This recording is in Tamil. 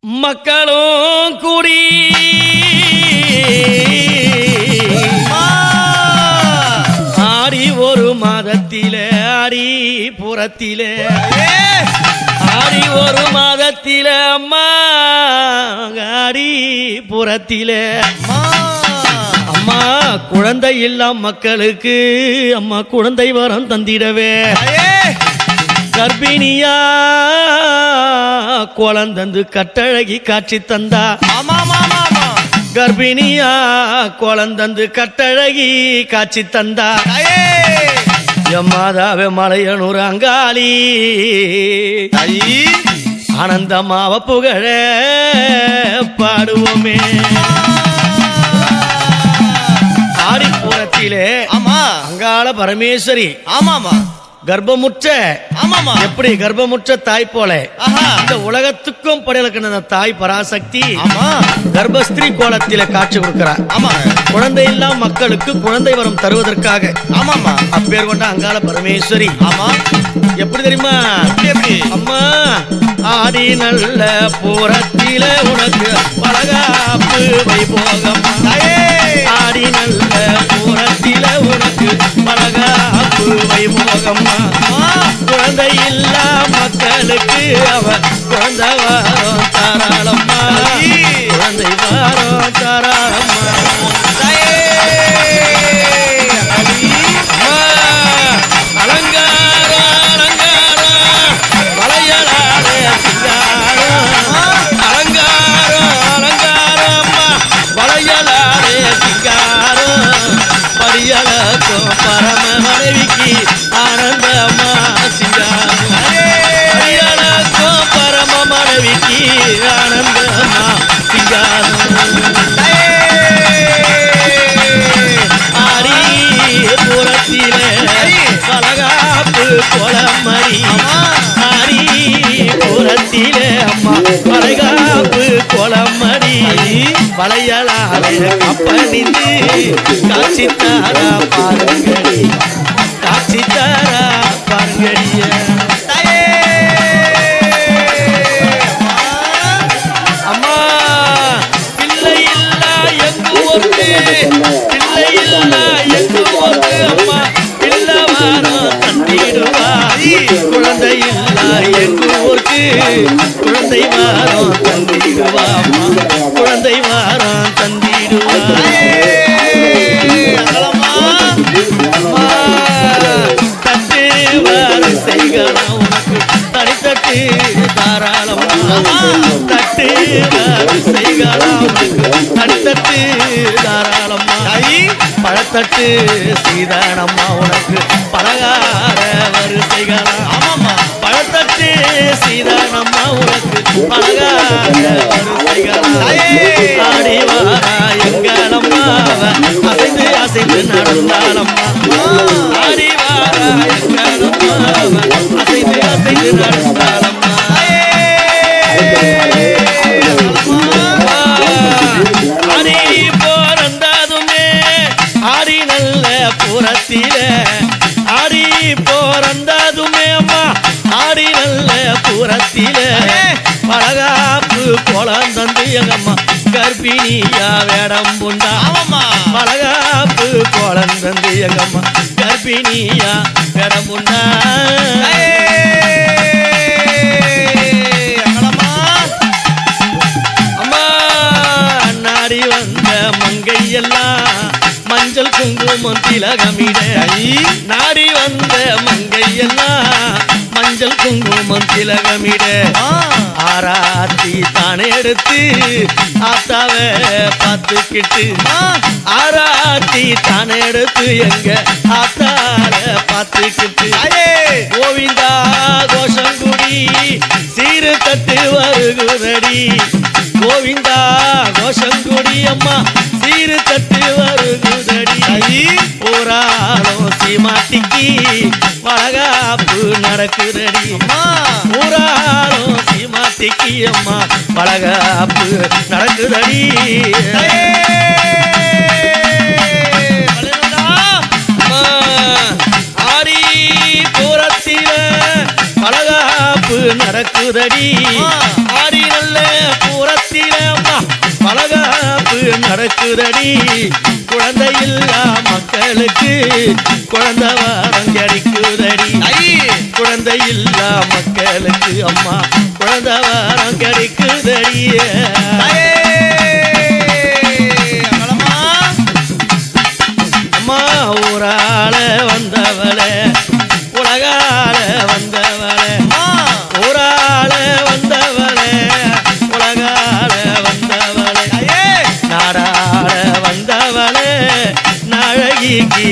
மக்களும் கூடி. ஆடி ஒரு மாதத்திலே ஆடி புறத்திலே. ஆடி ஒரு மாதத்திலே அம்மா ஆடி புறத்திலே. அம்மா குழந்தை இல்லா மக்களுக்கு அம்மா குழந்தை வரம் தந்திடவே. கர்ப்பிணியா? குழந்தந்து கட்டழகி காட்சி தந்தா. கர்ப்பிணியா? குழந்தந்து கட்டழகி காட்சி தந்தா. எம்மாதாவே மலையனூர் அங்காளி. ஆனந்தமாவ புகழ பாடுவோமே. ஆடிப்புறத்திலே ஆமா. அங்காள பரமேஸ்வரி. ஆமாமா கர்ப்பமுற்ற. ஆமாமா எப்படி கர்ப்பமுற்ற தாய் போல? இந்த உலகத்துக்கும் படையலுக்கு தாய் பராசக்தி ஆமா. கர்ப்பஸ்திரீ கோலத்தில காட்சி கொடுக்கிறார் ஆமா குழந்தை இல்லா மக்களுக்கு குழந்தை வரம் தருவதற்காக. ஆமாமா அப்பேர் கொண்ட அங்காள பரமேஸ்வரி. ஆமா. எப்படி தெரியுமா? அம்மா ஆடி நல்ல பூரத்தில உனக்கு பலகாப்பு வைபோகம். ஆடி நல்ல பூரத்தில உனக்கு பலகாப்பு வைபோகம்மா குழந்தை இல்லா மக்களுக்கு பலகாப்பு மறி ஆடி புறத்திலே அம்மா வளைகாப்பு பலகாப்பு மறி வளையலாலே கப்பணிந்து காட்சி தாரா பாருங்கடி காட்சி தாரா பாருங்கடிய தட்டு வரிசைகளா உனக்கு பழத்தட்டு சீதானம்மா உனக்கு பலகார வரிசைகளா ஆமாமா பழத்தட்டு சீதானம்மா உனக்கு பலகார வரிசைகளா ஆடி வாரா எங்களம்மா அசைந்து அசைந்து நடந்தாலம்மா ஆடி வாரா எங்களம்மா எங்கம்மா கர்ப்பிணியா வேடம் புண்டா. ஆமாமா பலகாப்பு குழந்தந்து எங்கம்மா கர்ப்பிணியா வேடம் புண்டா. மஞ்சள் குங்குமம் திலகமிட. நாடி வந்த மங்கை எல்லாம் மஞ்சள் குங்குமம் திலகமிட. ஆராத்தி தானே எடுத்து ஆத்தாவ பார்த்துக்கிட்டு. ஆராத்தி தானே எடுத்து எங்க ஆத்தால பார்த்துக்கிட்டு. கோவிந்தா கோஷங்குடி சீரு தட்டு வருகுதடி. கோவிந்தா கோஷங்குடி அம்மா சீரு தட்டு வருகுதடி. ஊராளோ சீமாட்டிக்கு வளகாப்பு நடக்குதடி. ஊராளோ சீமாட்டிக்கு அம்மா வளகாப்பு நடக்குதடி. அம்மா, ஆடி பூரத்தில பலகாப்பு நடக்குதடி. ஆ. ஆடி நல்ல பூ வளகாப்பு நடக்குதடி. குழந்தை இல்லா மக்களுக்கு குழந்தை வாரம் கிடைக்குதடி. குழந்தை இல்லா மக்களுக்கு அம்மா குழந்தை வாரம் கிடைக்குதடி தாயே அங்களம்மா அம்மா ஊரால வந்தவளே. உலகால வந்தவளே. ஊரால வந்தவளே. உலகால வந்தவளே. நாடாள வந்தவளே. நாழகிக்கு